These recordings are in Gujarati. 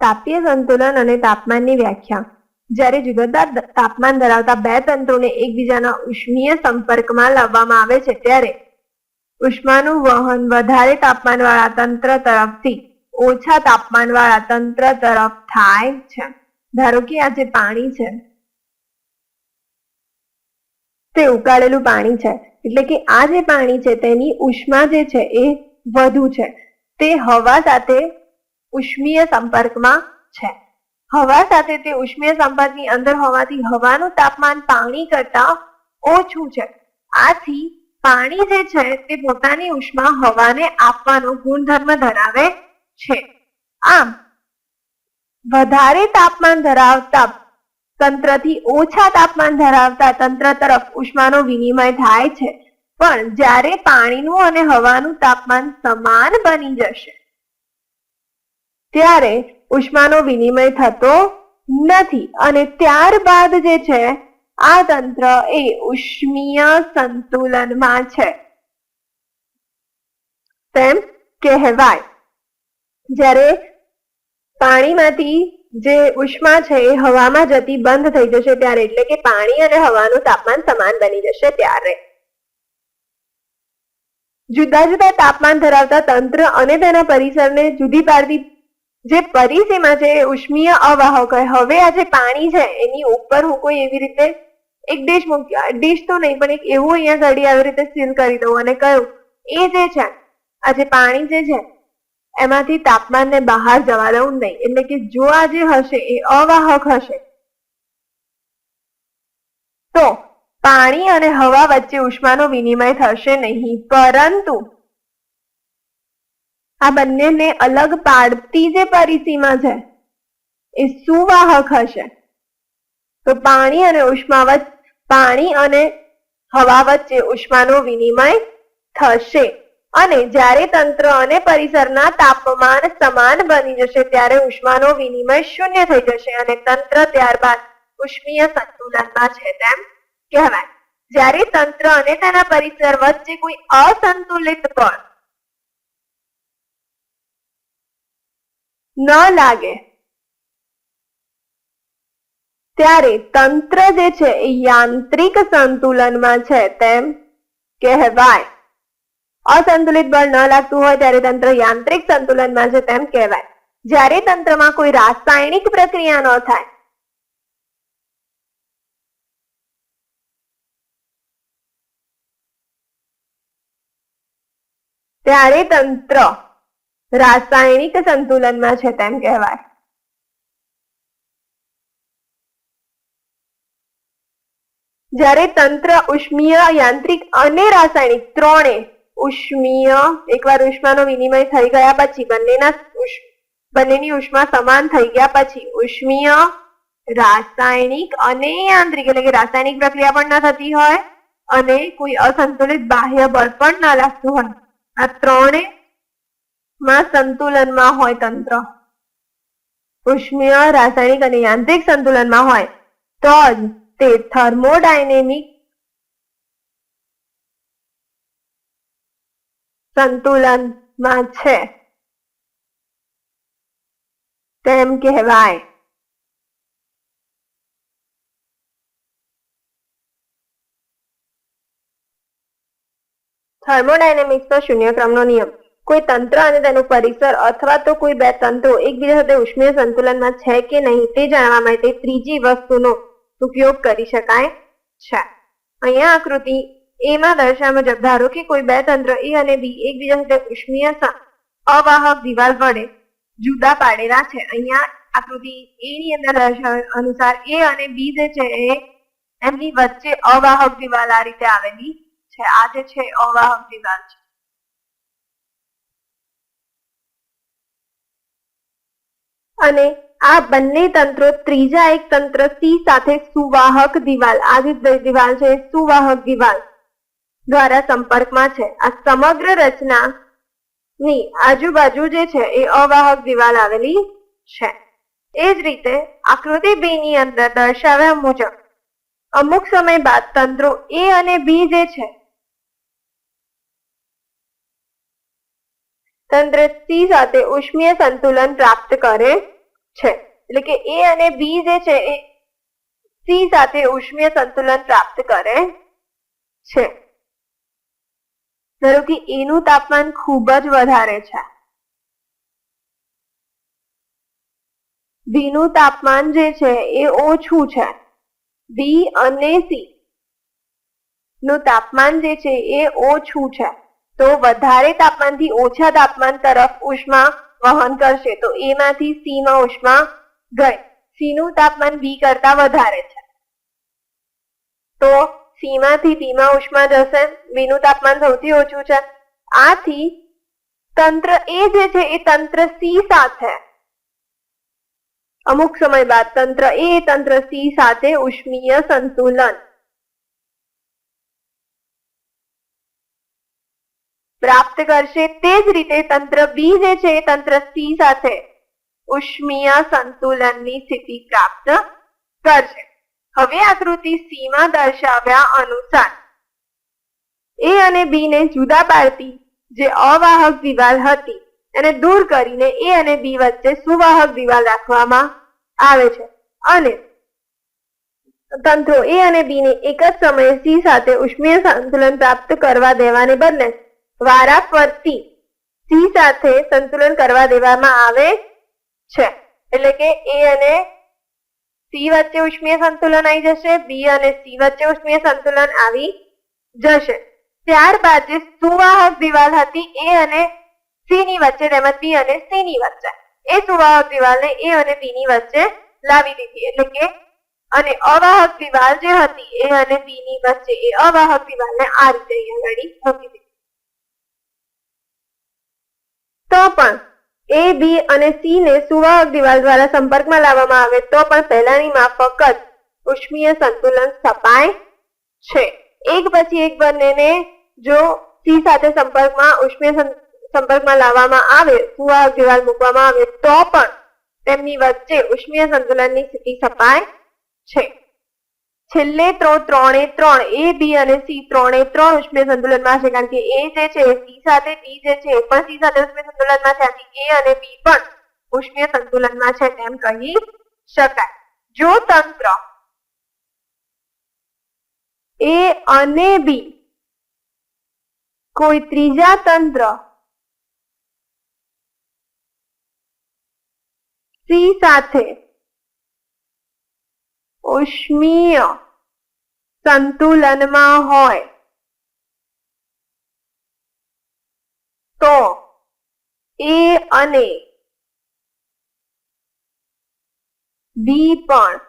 તાપીય સંતુલન અને તાપમાનની વ્યાખ્યા. જ્યારે જુદા તાપમાન ધરાવતા બે તંત્રોને એકબીજાના ઉષ્મીય સંપર્કમાં લાવવામાં આવે છે, ત્યારે ઉષ્માનું વહન વધારે તાપમાનવાળા તંત્ર તરફથી ઓછા તાપમાનવાળા તંત્ર તરફ થાય છે. ધારો કે આ જે પાણી છે, તે ઉકાળેલું પાણી છે, એટલે કે આ જે પાણી છે તેની ઉષ્મા જે છે એ વધુ છે. તે હવા સાથે ઉષ્મીય સંપર્કમાં છે. હવા સાથે તે ઉષ્મીય સંપર્કની અંદર હોવાથી હવાનું તાપમાન પાણી કરતા ઓછું છે. આથી પાણી જે છે તે પોતાની ઉષ્મા હવાને આપવાનો ગુણધર્મ ધરાવે છે. આમ, વધારે તાપમાન ધરાવતા તંત્રથી ઓછા તાપમાન ધરાવતા તંત્ર તરફ ઉષ્માનો વિનિમય થાય છે. પણ જ્યારે પાણીનું અને હવાનું તાપમાન સમાન બની જશે ત્યારે ઉષ્માનો વિનિમય થતો નથી અને ત્યારબાદ જે છે, આ તંત્ર એ ઉષ્મીય સંતુલનમાં છે. તેમ કહેવાય. જ્યારે પાણીમાંથી જે ઉષ્મા છે એ હવામાં જતી બંધ થઈ જશે ત્યારે એટલે કે પાણી અને હવાનું તાપમાન સમાન બની જશે ત્યારે. જુદા જુદા તાપમાન ધરાવતા તંત્ર અને તેના પરિસરને જુદી પાડતી જે પરિસીમાં જે ઉષ્મીય અવાહક હોય. હવે આ જે પાણી છે, એની ઉપર હું કોઈ એવી રીતે એક ડીશ મૂકી ડીશ તો નહીં, પણ એક એવું અહીંયા ઘડી આવી રીતે સીલ કરી દઉં અને કહ્યું એ જે છે, આ જે પાણી જે છે, એમાંથી તાપમાનને બહાર જવા દઉં નહીં. એટલે કે જો આ જે હશે, એ અવાહક હશે. તો પાણી અને હવા વચ્ચે ઉષ્માનો વિનિમય થશે નહીં, પરંતુ આ બંનેને અલગ પાડતી જે પરિસીમા છે, એ સુવાહક હશે. તો પાણી અને ઉષ્મા વચ્ચે, પાણી અને હવા વચ્ચે ઉષ્માનો વિનિમય થશે. અને જ્યારે તંત્ર અને પરિસરના તાપમાન સમાન બની જશે, ત્યારે ઉષ્માનો વિનિમય શૂન્ય થઈ જશે અને તંત્ર ત્યારબાદ ઉષ્મીય સંતુલનમાં છે તેમ કહેવાય. જ્યારે તંત્ર અને તેના પરિસર વચ્ચે કોઈ અસંતુલિત બળ ન લાગે. ત્યારે તંત્ર જે છે એ યાંત્રિક સંતુલનમાં છે. તેમ કહેવાય. અસંતુલિત બળ ન લાગતું હોય ત્યારે તંત્ર યાંત્રિક સંતુલનમાં છે તેમ કહેવાય. જ્યારે તંત્રમાં કોઈ રાસાયણિક પ્રક્રિયા ન થાય. ત્યારે તંત્ર રાસાયણિક સંતુલનમાં છે તેમ કહેવાય. જ્યારે તંત્ર ઉષ્મીય યાંત્રિક અને રાસાયણિક ત્રણે ઉષ્મીય, એકવાર ઉષ્માનો વિનિમય થઈ ગયા પછી બંનેના બંનેની ઉષ્મા સમાન થઈ ગયા પછી ઉષ્મીય, રાસાયણિક અને યાંત્રિક એટલે કે રાસાયણિક પ્રક્રિયા પણ ન થતી હોય અને કોઈ અસંતુલિત બાહ્ય બળ પણ ન લાગતું હોય. આ ત્રણે માં સંતુલનમાં હોય તંત્ર. ઉષ્મીય, રાસાયણિક અને યાંત્રિક સંતુલનમાં હોય તો જ તે થર્મોડાયનેમિક સંતુલનમાં છે. તેમ કહેવાય. થર્મોડાયનેમિક્સનો શૂન્ય ક્રમનો નિયમ. કોઈ તંત્ર અને તેનું પરિસર અથવા તો કોઈ બે તંત્રો એકબીજા સાથે ઉષ્મીય સંતુલનમાં છે કે નહીં તે જાણવા માટે ત્રીજી વસ્તુનો ઉપયોગ કરી શકાય છે. અહીંયા આકૃતિ એમાં દર્શાવ્યા મુજબ, ધારો કે કોઈ બે તંત્ર એ અને બી એકબીજા સાથે ઉષ્મીય અવાહક દિવાલ વડે જુદા પાડેલા છે. અહીંયા આકૃતિ એ ની અંદર દર્શાવ્યા અનુસાર એ અને બી જે છે એ એમની વચ્ચે અવાહક દિવાલ આ રીતે આવેલી છે. આ જે છે અવાહક દિવાલ છે. અને આ બંને તંત્રો ત્રીજા એક તંત્ર સી સાથે સુવાહક દિવાલ. આ દિવાલ છે સુવાહક દિવાલ દ્વારા સંપર્કમાં છે. આ સમગ્ર રચના ની આજુબાજુ જે છે, એ અવાહક દિવાલ આવેલી છે. એ જ રીતે આકૃતિ બી ની અંદર દર્શાવ્યા મુજબ અમુક સમય બાદ તંત્રો એ અને બી જે છે તંત્ર સી સાથે ઉષ્મીય સંતુલન પ્રાપ્ત કરે છે. એટલે કે એ અને બી જે છે એ સી સાથે ઉષ્મીય સંતુલન પ્રાપ્ત કરે છે. ધારો કે એનું તાપમાન ખૂબ જ વધારે છે. બી નું તાપમાન જે છે એ ઓછું છે. બી અને સી નું તાપમાન જે છે એ ઓછું છે. તો વધારે તાપમાનથી ઓછા તાપમાન તરફ ઉષ્મા વહન કરશે. તો એમાંથી સી માં ઉષ્મા ગઈ સી તાપમાન બી કરતા વધારે છે. તો સી માંથી ઉષ્મા જશે. બી નું તાપમાન સૌથી ઓછું છે. આથી તંત્ર એ જે છે, એ તંત્ર સી સાથે. અમુક સમય બાદ તંત્ર એ, તંત્ર સી સાથે ઉષ્મીય સંતુલન. પ્રાપ્ત કરશે તે જ રીતે તંત્ર બી જે છે તંત્ર સી સાથે ઉષ્મીય સંતુલનની સ્થિતિ પ્રાપ્ત કરશે. હવે આકૃતિ સી માં દર્શાવ્યા અનુસાર એ અને બી ને જુદા પાડતી જે અવાહક દિવાલ હતી એને દૂર કરીને એ અને બી વચ્ચે સુવાહક દિવાલ રાખવામાં આવે છે. અને તંત્રો એ અને બી ને એક જ સમયે સી સાથે ઉષ્મીય સંતુલન પ્રાપ્ત કરવા દેવાને બદલે વારાફરતી સી સાથે સંતુલન કરવા દેવામાં આવે છે. એટલે કે એ અને સી વચ્ચે ઉષ્મીય સંતુલન આવી જશે, બી અને સી વચ્ચે ઉષ્મીય સંતુલન આવી જશે. ત્યારબાદ જે સુવાહક દિવાલ હતી એ અને સી ની વચ્ચે તેમજ બી અને સી ની વચ્ચે. એ સુવાહક દિવાલને એ અને બી ની વચ્ચે લાવી દીધી. એટલે કે અને અવાહક દિવાલ જે હતી એ અને બી ની વચ્ચે એ અવાહક દિવાલને આ રીતે અહીંયા આગળ મૂકી દીધી તો પણ એ, બી અને સી ને સુવાહક દિવાલ દ્વારા સંપર્કમાં લાવવામાં આવે તો પણ પહેલાની માફક જ ઉષ્મીય સંતુલન સ્થપાય છે. એક પછી એક બંનેને જો સી સાથે સંપર્કમાં, ઉષ્મીય સંપર્કમાં લાવવામાં આવે, સુવાહક દિવાલ મૂકવામાં આવે તો પણ તેમની વચ્ચે ઉષ્મીય સંતુલનની સ્થિતિ સ્થપાય છે. છેલ્લે ત્રણ, ત્રણે ત્રણ, એ, બી અને સી, ત્રણે ત્રણ ઉષ્મીય સંતુલનમાં છે, કારણ કે એ જે છે, સી સાથે બી જે છે પણ સી સાથે ઉષ્મીય સંતુલનમાં છે એ અને બી પણ ઉષ્મીય સંતુલનમાં છે, તેમ કહી શકાય. જો તંત્ર એ અને બી કોઈ ત્રીજા તંત્ર સી સાથે ઉષ્મીય સંતુલનમાં હોય. તો એ અને બી પણ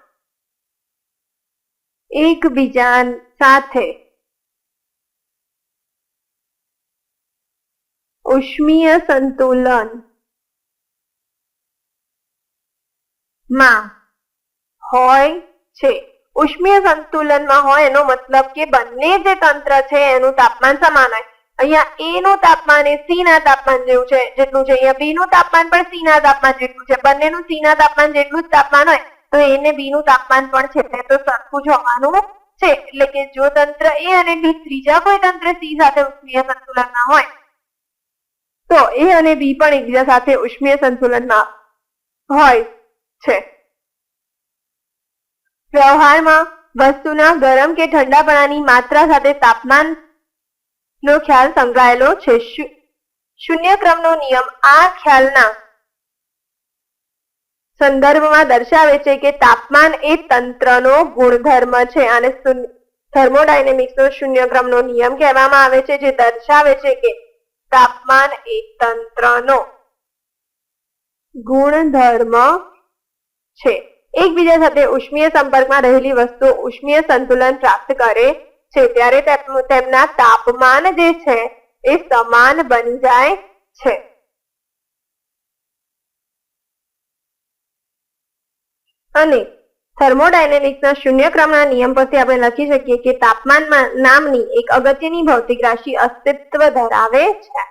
એકબીજા સાથે ઉષ્મીય સંતુલનમાં હોય છે. ઉષ્મીય સંતુલનમાં હોય એનો મતલબ કે બંને જે તંત્ર છે એનું તાપમાન સમાન હોય. અહીંયા એ નું તાપમાન એ સી ના તાપમાન જેવું છે, જેટલું છે. અહીંયા બી નું તાપમાન પણ સી ના તાપમાન જેટલું છે. બંનેનું સી ના તાપમાન જેટલું જ તાપમાન હોય, તો એને બી નું તાપમાન પણ છે. તે તો સરખું જ હોવાનું છે. એટલે કે જો તંત્ર એ અને બી ત્રીજા કોઈ તંત્ર સી સાથે ઉષ્મીય સંતુલનમાં હોય, તો એ અને બી પણ એકબીજા સાથે ઉષ્મીય સંતુલનમાં હોય છે. વ્યવહારમાં વસ્તુના ગરમ કે ઠંડાપણાની માત્રા સાથે તાપમાન નો ખ્યાલ સંકળાયેલો છે. શૂન્ય નિયમ આ ખ્યાલના સંદર્ભમાં દર્શાવે છે કે તાપમાન એ તંત્રનો ગુણધર્મ છે અને થર્મોડાયનેમિક્સનો શૂન્ય ક્રમનો નિયમ કહેવામાં આવે છે જે દર્શાવે છે કે તાપમાન એ તંત્રનો ગુણધર્મ છે. એકબીજા સાથે ઉષ્મીય સંપર્કમાં રહેલી વસ્તુઓ ઉષ્મીય સંતુલન પ્રાપ્ત કરે છે, ત્યારે તેમના તાપમાન જે છે એ સમાન બની જાય છે. અને થર્મોડાયનેમિક્સના શૂન્ય ક્રમના નિયમ પરથી આપણે લખી શકીએ કે તાપમાનમાં નામની એક અગત્યની ભૌતિક રાશિ અસ્તિત્વ ધરાવે છે.